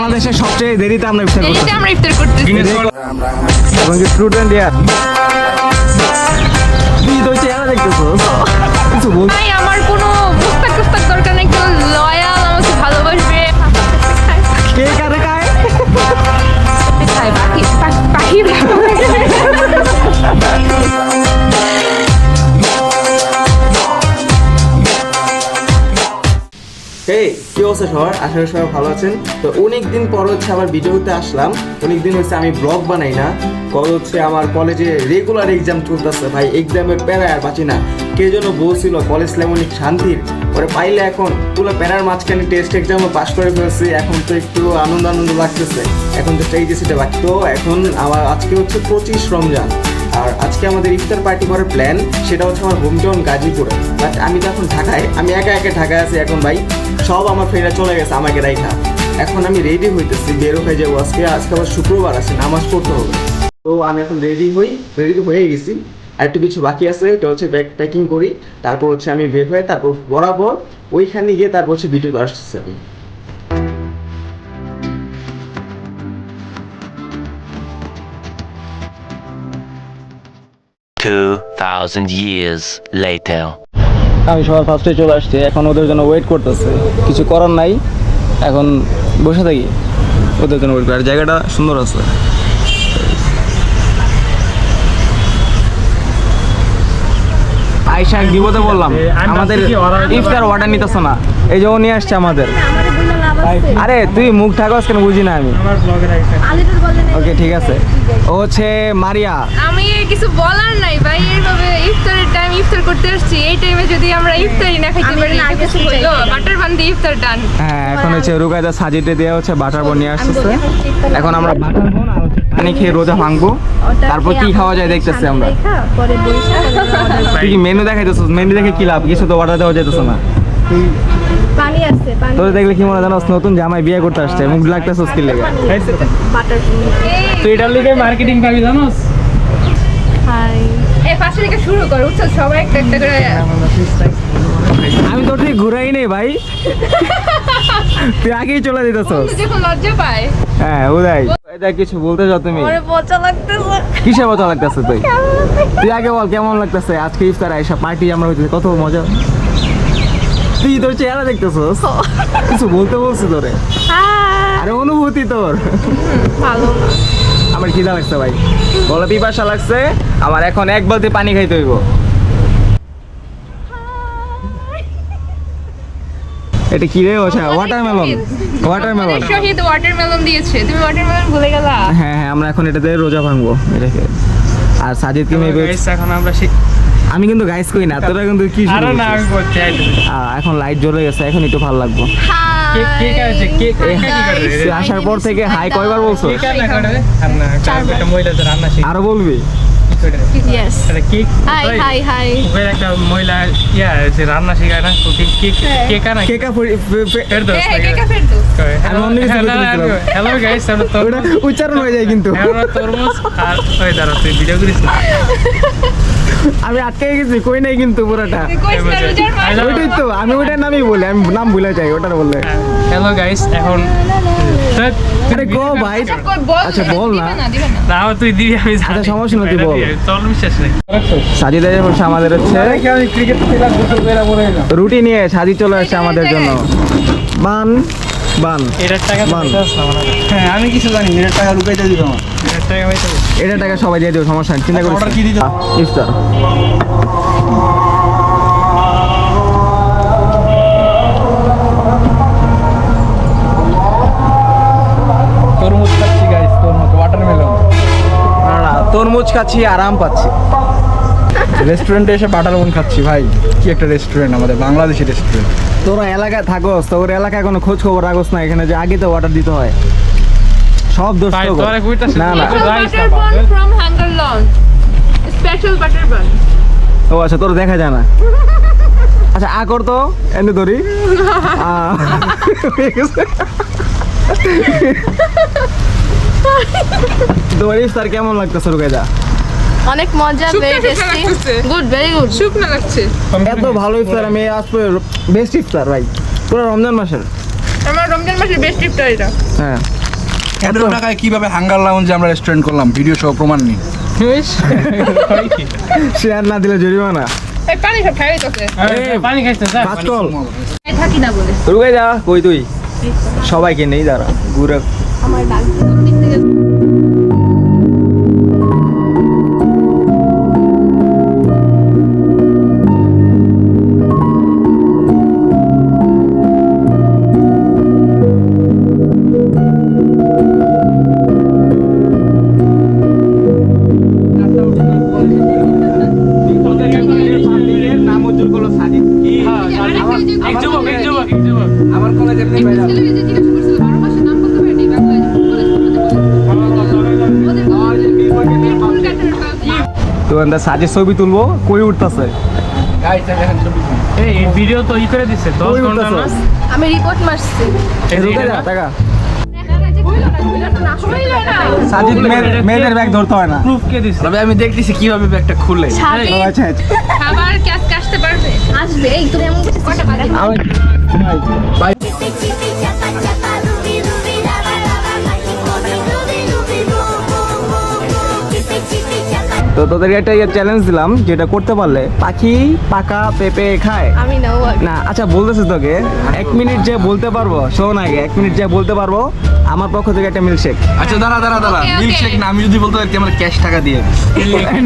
বাংলাদেশের সবচেয়ে দেরিতে আমরা ইফতার করতে দেরিতে আমরা ইফতার করতেছি। এবং স্টুডেন্ট ইয়ার তুই তো চেহারা দেখতেছো। কিছু বল এই, কি অবস্থা সবার? আশা করি সবাই ভালো আছেন। তো অনেক দিন পর হচ্ছে আবার ভিডিওতে আসলাম। অনেক দিন হচ্ছে আমি ব্লগ বানাই না। কল হচ্ছে আমার কলেজে রেগুলার এক্সাম চলতেছে। ভাই এক্সামের প্যারায় আর বাঁচি না। কে যেন বলছিল কলেজ লাইফ শান্তির। পরে পাইলে এখন পুরো প্যারার মাঝখানে টেস্ট এক্সামও পাস করে ফেলছি। এখন তো একটু আনন্দ আনন্দ লাগতেছে। এখন তো এই সেটা বাকি। তো এখন আমার আজকে হচ্ছে পঁচিশ রমজান। আর আজকে আমাদের ইফতার পার্টি করার প্ল্যান সেটা হচ্ছে আমার হোম টাউন গাজীপুরে বাট আমি তো এখন ঢাকায়, আমি একা একা ঢাকায় আছি এখন ভাই, সব আমার ফ্রেন্ডরা চলে গেছে আমাকে রাইখা। এখন আমি রেডি হইতেছি, বেরো হয়ে যাব আজকে আজকে আবার শুক্রবার আছে, নামাজ পড়তে হবে। তো আমি এখন রেডি হই রেডি হয়ে গেছি। আর একটু কিছু বাকি আছে, এটা হচ্ছে ব্যাগ প্যাকিং করি, তারপর হচ্ছে আমি বের হয়ে, তারপর বরাবর ওইখানে গিয়ে তারপর হচ্ছে ভিডিও আসতেছি আমি। 2,000 years later. আমি সবার ফার্স্টে চলে আসছি এখন ওদের জন্য ওয়েট করতেছে। কিছু করার নাই এখন বসে থাকি। ওদের জন্য ওয়েট করি। আর জায়গাটা সুন্দর আছে। আইসা বিপদে বললাম আমাদের ইফতার অর্ডার নিতেছ না। এই যে ও নিয়ে আসছে আমাদের। আরে তুই মুখ থাকস কেন বুঝি না আমি। ওকে ঠিক আছে। ও হচ্ছে মারিয়া। আমি কিছু বলার নাই ভাই এইভাবে ইফতারের টাইম ইফতার করতে আসছি। এই টাইমে যদি আমরা ইফতারি না খাইতে পারি এটা কিছু হইল বাটার বান দিয়ে ইফতার ডান হ্যাঁ এখন হচ্ছে রুকায়দা সাজিতে দেওয়া হচ্ছে বাটার বন নিয়ে আসতেছে। এখন আমরা বাটার বন আর পানি খেয়ে রোজা ভাঙবো। তারপর কি খাওয়া যায় দেখতেছি আমরা। তুই কি মেনু দেখাইতেছিস? মেনু দেখে কি লাভ? কিছু তো অর্ডার দেওয়া যেতেছে না। পানি আছে পানি তোর দেখলে কি মনে জানোস? নতুন জামাই বিয়ে করতে আসছে মুখ লাগতেছিস কি লেগে। তুই এটার লিগে মার্কেটিং পাবি জানোস? হাই। এই পাশে থেকে শুরু কর উৎসব সবাই একটা একটা করে। আমি তোর ঠিক ঘুরাই নেই ভাই। তুই আগেই চলে যখন লজ্জা পায়। হ্যাঁ উদয় এটা কিছু বলতে চাও তুমি? পরে পচা লাগতেছে। কিসের মজা লাগতেছে তুই? তুই আগে বল কেমন লাগতেছে? আজকে ইফতার আইসা পার্টি আমরা হইতেছে কত মজা। তুই তোর চেহারা দেখতেছস? কিছু বলতে বলছি তোরে। আরে অনুভূতি তোর। ভালো। আমার খিদা লাগছে ভাই। বলো পিপাসা লাগছে? আমার এখন এক বালতি পানি খাইতে হইব। এটা কি রে ওছা ওয়াটারমেলন ওয়াটারমেলন শহীদ। ওয়াটারমেলন দিয়েছে। তুমি ওয়াটারমেলন ভুলে গেলা? হ্যাঁ হ্যাঁ আমরা এখন এটাতে রোজা ভাঙবো। এটাকে। আর সাজিদকে Guys, এখন আমরা শিখ আমি কিন্তু গাইস কই না তোরা কিন্তু কি আরে না আমি? বলছি এখন লাইট জ্বলে গেছে এখন একটু ভালো লাগবো। কে কে কাছে কে কে আসার পর থেকে হাই কয়বার বলছো? কে কার না করে? রে? আর না একটা মহিলা তো রান্না শিখ। আরও বলবি? ইয়েস আরে কে হাই হাই হাই ওই একটা মহিলা যে রান্না শিখায় না তো কে কে কে কার? না কে কা ফে- ফে- ফে- ফের দোস্ত কে কাফের তো আমি অন্য কিছু বলতে হ্যালো গাইস আমরা তো উচ্চারণ হয়ে যায় কিন্তু। তরমুজ আর ওই দাঁড়া তুই ভিডিও করিস না? আমি আটকে গেছি কই নাই কিন্তু পুরোটা। না ওইটাই তো আমি ওইটার নামই বলি আমি নাম ভুলে যাই ওটার বললে হ্যালো গাইস এখন আরে গো ভাই আচ্ছা, বল না। না না। না তুই দিবি আমি আচ্ছা, সমস্যা নেই, তুই বল। তোর বিশ্বাস নেই। সাজিদা হচ্ছে আমাদের হচ্ছে রুটি নিয়ে সাজি চলে আসছে আমাদের জন্য। বান। বান। এটার টাকা হ্যাঁ আমি কিছু জানি টাকা লুকাইতে দিবে আমার এটার টাকা পাইতে এটা টাকা সবাই দিয়ে সমস্যা নেই চিন্তা করিস order কি দিতে ইফতার। তরমুজ খাচ্ছি গাইস তরমুজ ওয়াটারমেলন না তরমুজ খাচ্ছি আরাম পাচ্ছি। রেস্টুরেন্টে এসে বাটার বন খাচ্ছি ভাই। কি একটা রেস্টুরেন্ট আমাদের বাংলাদেশি রেস্টুরেন্ট তোরা এলাকায় থাকোস তোর এলাকায় কোনো খোঁজ খবর রাখোস না এখানে যে আগে তো অর্ডার দিতে হয়। সব দোষ না না। না। Butter bun from hanger special butter bun ও আচ্ছা তোর দেখা যায় না। আচ্ছা আ কর তো এনে ধরি। আ। তোমার ইফতার কেমন লাগতেছে রুকাইদা? অনেক মজা very tasty good very good শুকনো লাগছে। এত ভালো ইফতার আমি আজ বেস্ট ইফতার ভাই। পুরো রমজান মাসের। আমার রমজান মাসের বেস্ট ইফতার এটা। হ্যাঁ। এত টাকায় কীভাবে হাঙ্গার লাউঞ্জে আমরা রেস্টুরেন্ট করলাম? ভিডিও সহ প্রমাণ নেই শেয়ার না দিলে জরিমানা। এই পানি সব খাই পানি খাইছে থাকি না বলে। রুকে যা কই তুই? সবাইকে নেই দাঁড়া ঘুরে। নাম আমার কলেজের তো আমরা সাজের ছবি তুলবো কই উঠতেছে? এই ভিডিও তো ই করে ঘণ্টার আমি রিপোর্ট মারছি। এই রুকে? টাকা। সাজিদ মেয়েদের ব্যাগ ধরতে হয় না। প্রুফ কে তবে আমি দেখতেছি কীভাবে ব্যাগটা খুলে। আচ্ছা আচ্ছা। খাবার কি আজকে আসতে পারবে? আসবে এই তুমি Bye. Bye. তো তোদেরকে একটা ইয়ে চ্যালেঞ্জ দিলাম যেটা করতে পারলে পাখি পাকা পেঁপে খায়। আমি নাও না আচ্ছা বলতেছি তোকে এক মিনিট যে বলতে পারব শোন আগে এক মিনিট যে বলতে পারব আমার পক্ষ থেকে একটা মিল্কশেক আচ্ছা দাঁড়া দাঁড়া দাঁড়া. মিল্কশেক না আমি যদি বলতে পারি আমার ক্যাশ টাকা দিয়ে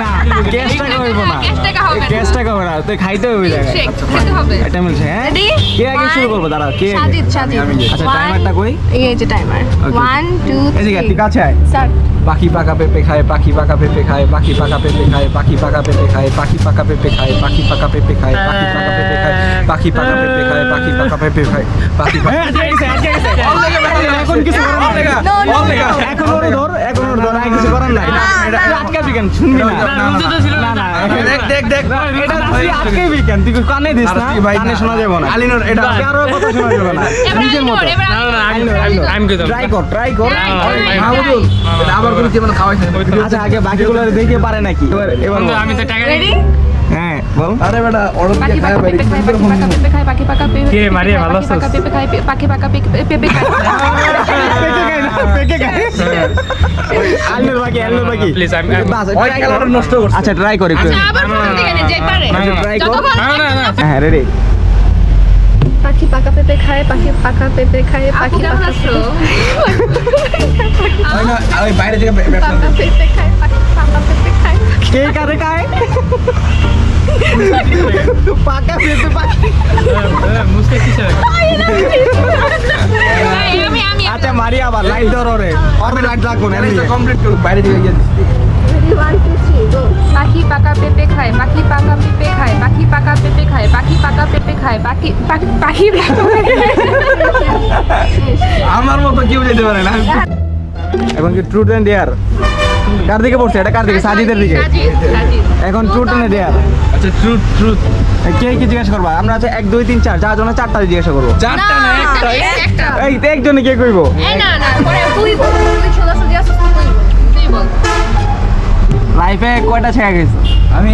না ক্যাশ টাকা হইব না। ক্যাশ টাকা হবে না। ক্যাশ টাকা হবে না তুই খাইতে হবে ওই খেতে হবে। একটা মিলছে হ্যাঁ? Ready? কে আগে শুরু করব? দাঁড়া কে সাজিদ সাজিদ। আচ্ছা টাইমারটা কই? এই যে টাইমার Okay. ওয়ান টু এই যে কাছে আয়। স্টার্ট পাখি পাকা পেঁপে খায় পাখি পাকা পেঁপে খায় পাখি পাকা পেঁপে খায় পাখি পাকা পেঁপে খায় পাখি পাকা পেঁপে খায় পাখি পাকা পেঁপে খায় পাখি পাকা পেঁপে খায় পাখি পাকা পেঁপে খায় পাখি পাকা পেঁপে খায় পাখি পাকা এখন কিছু করার নাই। এখন ওরে ধর এখন ওরে ধর আর কিছু করার নাই। আটকাবি কেন শুনবি না? দেখ দেখ দেখ। এটা তুই আটকাবি কেন তুই কানে দিস না কানে শোনা যাবে না। আলিনোর এটা কারও কথা শোনা যাবে না। নিজের মতো। না, না, good. ট্রাই কর ট্রাই কর। মাহমুদুল আবার কোনো জীবন খাওয়াইছে? আচ্ছা আগে বাকিগুলো দেখে পারে নাকি? এবার আমি তো টাকা রেডি বল। আরে বেটা অরদ কে খায় বাড়ি পেঁপে খায় পাখি পাকা পেঁপে কে মারিয়া ভালো আছিস? পেঁপে খায় পাখি পাকা পেঁপে খায়। পেঁপে খায় আলুর বাকি আচ্ছা ট্রাই করে একটু। আচ্ছা, পাখি পাকা পেঁপে খায় পাখি পাকা পেঁপে খায় পাখি পাকা পেঁপে খায় পাখি পাকা পেঁপে খায়। কে কারে খায় পাকা পেঁপে পাখি। কিসে আচ্ছা মারি আবার লাইট ধরো রে। অরবে লাইট রাখো না। কমপ্লিট করুক বাইরে থেকে গিয়ে পাখি পাকা পেঁপে খায় পাখি পাকা পেঁপে খায় পাখি পাকা পেঁপে খায় পাখি পাকা পেঁপে খায় পাখি পাখি পাখি আমার মতো কেউ যেতে পারে না। এখন কি ট্রুথ এন্ড ডেয়ার কার দিকে পড়ছে? এটা কার দিকে? সাজিদের দিকে? এখন ট্রুথ এন্ড ডেয়ার আচ্ছা ট্রুথ ট্রুথ কে কি জিজ্ঞাসা করবা? আমরা আছে এক দুই তিন চার। যার জন্য চারটা জিজ্ঞাসা করব। চারটা না একটা? একটা। এই তো একজনে কে কইবো? না না পরে তুই বল। তুই সোজাসুজি আসছিস তুই বল। তুই বল। লাইফে কয়টা ছেড়ে গেছে? আমি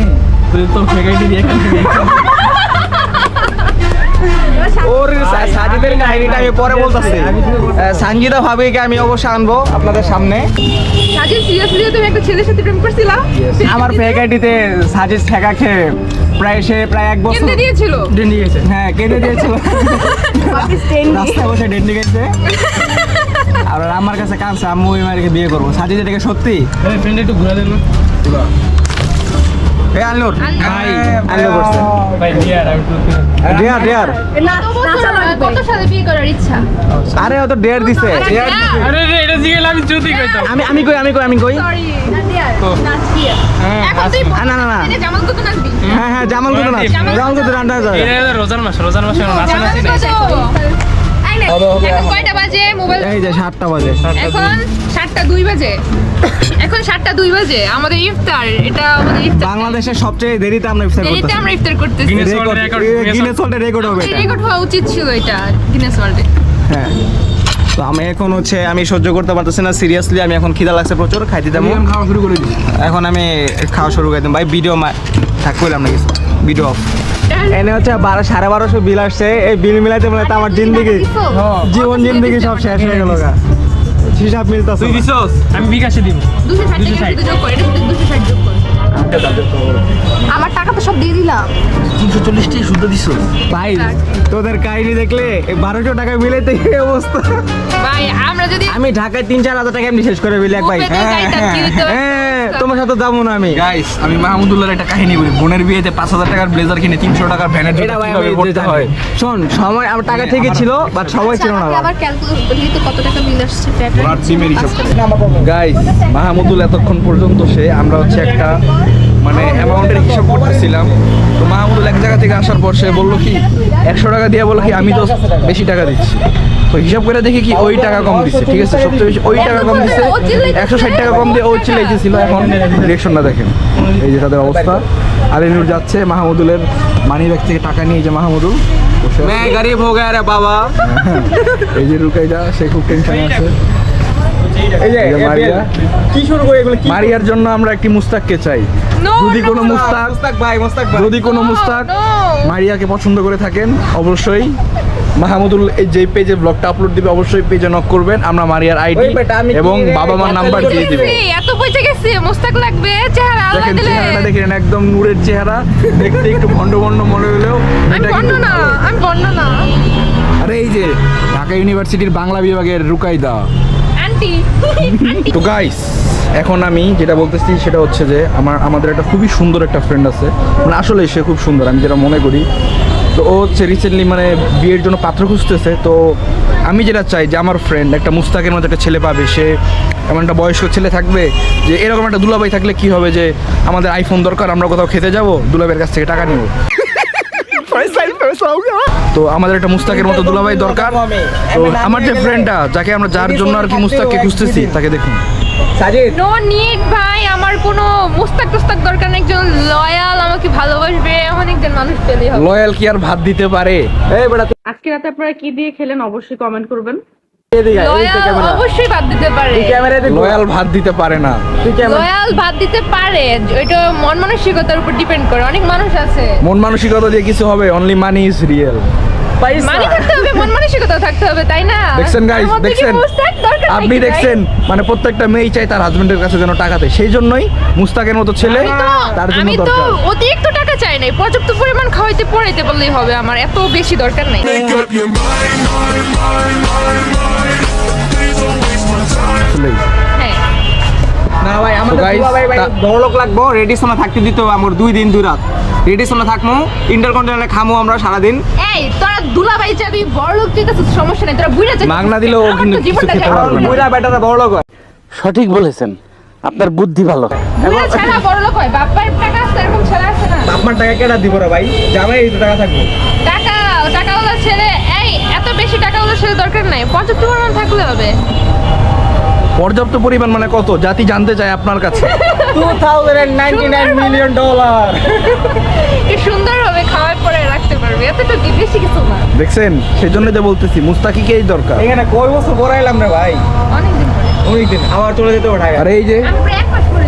তুই তোর ফেকাইটি দিয়ে এখান থেকে। ওর সাজিদের কাহিনীটা আমি পরে বলতেছি। সঞ্জিতা ভাবিকে আমি অবশ্যই আনব আপনাদের সামনে। সাজিদ সিরিয়াসলি তুমি একটা ছেলের সাথে প্রেম করছিলা? আমার ফেক আইডিতে সাজিদ ঠেকা খেয়ে প্রায় সে প্রায় এক বছর কেমনে দিয়েছিল? ডেন্ডি গেছে। হ্যাঁ কেটে দিয়েছিল? রাস্তায় বসে ডেট গেছে। আর আমার কাছে কাঁদছে আম্মু ওই মারিকে বিয়ে করব। সাজিদ এটাকে সত্যি? ফ্রেন্ড একটু ঘুরে দেন না। এ আলনুর। ভাই আলনুর করছে। ভাই ডিয়ার আমি টু ডেয়ার ডেয়ার না নাচা কত সালে বিয়ে করার ইচ্ছা? আরে ও তো ডেয়ার দিছে। আরে রে এটা জিগেল আমি চুতি কইতাম আমি আমি কই আমি কই আমি কই? সরি না নাচ হ্যাঁ এখন তুই না না না বল, জামাল কত নাচবি? হ্যাঁ হ্যাঁ জামাল কত না জামাল কত রান্না যায় এটা রোজার মাস রোজার মাসে নাচা নাচি নে, এখন কয়টা বাজে? মোবাইল এই যে সাতটা বাজে। এখন সাতটা দুই বাজে। এখন সাতটা দুই বাজে। আমাদের ইফতার এটা আমাদের ইফতার। বাংলাদেশের সবচেয়ে দেরিতে আমরা ইফতার দেরিতে আমরা ইফতার করতেছি। Guinness World Record, গিনেস ওয়ার্ল্ডে রেকর্ড হবে রেকর্ড হওয়া উচিত ছিল এটা গিনেস ওয়ার্ল্ডে হ্যাঁ। তো আমি এখন হচ্ছে আমি সহ্য করতে পারতেছি না সিরিয়াসলি আমি এখন খিদা লাগছে প্রচুর খাইতে দেবো এখন খাওয়া শুরু করে দিই এখন আমি খাওয়া শুরু করে দিই ভাই ভিডিও থাক করলাম না কিছু। ভিডিও অফ এনে হচ্ছে বারো সাড়ে বারোশো বিল আসছে। এই বিল মিলাইতে মিলাইতে আমার জিন্দিগি জীবন জিন্দিগি সব শেষ হয়ে গেল গা। হিসাব মিলতেছে তুই দিছস? আমি বিকাশে দিব। দুশো ষাট টাকা শুধু যোগ করে এটা শুধু দুশো ষাট যোগ করে। আমার টাকা তো সব দিয়ে দিলাম। ভাই তোদের কাহিনী দেখলে বারোশো টাকা মিলাইতে কি অবস্থা? ভাই আমরা যদি আমি ঢাকায় তিন চার হাজার টাকা এমনি শেষ করে ফেলি এক ভাই। হইতো? হ্যাঁ, তোমার সাথে যাব না আমি। গাইস আমি মাহমুদুল্লাহর একটা কাহিনী বলি। বোনের বিয়েতে পাঁচ হাজার টাকার ব্লেজার কিনে তিনশো টাকার ভ্যানের জন্য কীভাবে করতে হয়? শোন সময় আমার টাকা ঠিকই ছিল বাট সময় ছিল না আচ্ছা, আবার ক্যালকুলেট করলি তো কত টাকা বিল আসছে ওনার সিমের হিসাব গাইস মাহমুদুল এতক্ষণ পর্যন্ত সে আমরা হচ্ছে একটা মানে অ্যামাউন্টের হিসাব করতেছিলাম। তো মাহমুদুল এক জায়গা থেকে আসার পর সে বলল কি একশো টাকা দিয়ে বলল কি আমি তো বেশি টাকা দিচ্ছি। তো হিসাব করে দেখি কি ওই টাকা কম দিচ্ছে ঠিক আছে? সবচেয়ে বেশি ওই টাকা কম দিচ্ছে একশো ষাট টাকা কম দিয়ে ও চিল্লাইতেছিল। এখন ইলেকশনটা দেখেন। এই যে তাদের অবস্থা। আলিনুর যাচ্ছে মাহমুদুলের মানি ব্যাগ থেকে টাকা নিয়ে যে মাহমুদুল গরিব বাবা। এই যে রুকাইদা সে খুব টেনশনে আছে। মারিয়ার জন্য আমরা একটি মুস্তাককে চাই। যদি কোনো মুস্তাক যদি কোনো মুস্তাক মারিয়াকে পছন্দ করে থাকেন অবশ্যই। মাহমুদুল এই যে পেজে ব্লগটা আপলোড দিবে অবশ্যই পেজে নক করবেন। আমরা মারিয়ার আইডি এবং বাবা মার নাম্বার দিয়ে দিবে। এত পয়সা গেছে মোস্তাক লাগবে চেহারা আল্লাহ দেখেন দিলে। চেহারাটা দেখেন একদম নূরের চেহারা। দেখতে একটু ভন্ড ভন্ড মনে হলেও আমি এটা কিন্তু না আমি বন্ধ না। আরে এই যে ঢাকা ইউনিভার্সিটির বাংলা বিভাগের রুকাইদা। আন্টি তো গাইস এখন আমি যেটা বলতেছি সেটা হচ্ছে যে আমার আমাদের একটা খুবই সুন্দর একটা ফ্রেন্ড আছে। মানে আসলে সে খুব সুন্দর আমি যেটা মনে করি তো ও হচ্ছে রিসেন্টলি মানে বিয়ের জন্য পাত্র খুঁজতেছে তো আমি যেটা চাই যে আমার ফ্রেন্ড একটা মুস্তাকের মতো একটা ছেলে পাবে। সে এমন একটা বয়স্ক ছেলে থাকবে যে এরকম একটা দুলাভাই থাকলে কি হবে যে আমাদের আইফোন দরকার আমরা কোথাও খেতে যাব দুলাভাইয়ের কাছ থেকে টাকা নিব। তো আমাদের একটা মুস্তাকের মতো দুলাভাই দরকার। তো আমার যে ফ্রেন্ডটা যাকে আমরা যার জন্য আর কি মুস্তাককে খুঁজতেছি তাকে দেখুন। সাজিদ? নো নিড ভাই আমার কোনো মুস্তাক টুস্তাক দরকার নেই একজন লয়াল আমাকে ভালোবাসবে এমন একজন মানুষ পেলেই হবে। লয়াল কি আর ভাত দিতে পারে? এই বেটা আজকে রাতে আপনারা কি দিয়ে খেলেন অবশ্যই কমেন্ট করবেন। অবশ্যই বাদ দিতে পারে। তুই লয়াল ভাত দিতে পারে না। লয়াল বাদ দিতে পারে ওইটা মন মানসিকতার উপর ডিপেন্ড করে অনেক মানুষ আছে। মন মানসিকতা দিয়ে কিছু হবে অনলি মানি ইজ রিয়েল মানে থাকতে হবে মন মানসিকতা থাকতে হবে তাই না? দেখছেন গাইস তার মধ্যে কি দেখছেন? আপনি দেখছেন মানে প্রত্যেকটা মেয়েই চাই তার হাজবেন্ডের কাছে যেন টাকা দেয় সেই জন্যই মুস্তাকের মতো ছেলে তার জন্য আমি তো অতিরিক্ত টাকা চাই নাই পর্যাপ্ত পরিমাণ খাওয়াইতে পড়াইতে বললেই হবে আমার এত বেশি দরকার নাই। হ্যাঁ। না ভাই আমাদের ভাই বড় লোক লাগবো রেডি সোনা থাকতে দিত আমার দুই দিন দুই রাত। রেডি সোনা থাকমু ইন্টারকন্টিনেন্টালে খামু আমরা সারাদিন। এই তোরা দুলাভাই যাবি বড় লোক যেতেছিস সমস্যা নাই তোরা বুইরা যাবি মাগনা দিলেও কিন্তু কিছু খেতে পারবে না। বুইরা বেটারা বড় লোক হয়। সঠিক বলেছেন আপনার বুদ্ধি ভালো। বুইরা ছাড়া বড় লোক হয় বাপ্পার টাকা আছে এরকম ছেলে আছে না। টাকা কেটা দিব রে ভাই? জামাই এই টাকা থাকব। টাকা টাকাওয়ালা ছেলে এই এত বেশি টাকাওয়ালা ছেলে দরকার নাই পর্যাপ্ত পরিমাণ থাকলে হবে। পর্যাপ্ত পরিমাণ মানে কত? জাতি জানতে চায় আপনার কাছে। Two thousand ninety nine million dollar কি সুন্দর ভাবে খাওয়ার পরে রাখতে পারবে এতটুকু বেশি কিছু না দেখছেন সেই জন্যই তো বলতেছি মুস্তাকিকেই দরকার এখানে কয় বছর পরে রে ভাই অনেকদিন পরে অনেকদিন আবার চলে যেতে হবে ঢাকা আর এই যে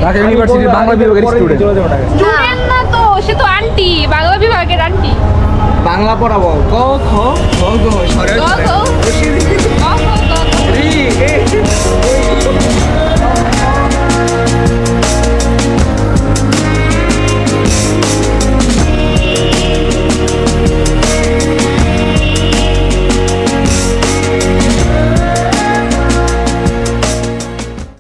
ঢাকা ইউনিভার্সিটির বাংলা বিভাগের স্টুডেন্ট চলে যাব ঢাকা স্টুডেন্ট না তো সে তো আন্টি বাংলা বিভাগের আন্টি বাংলা পড়াবো ক খ গ ঘ সরে গ, গ। গ, গ, গ, গ। রি এ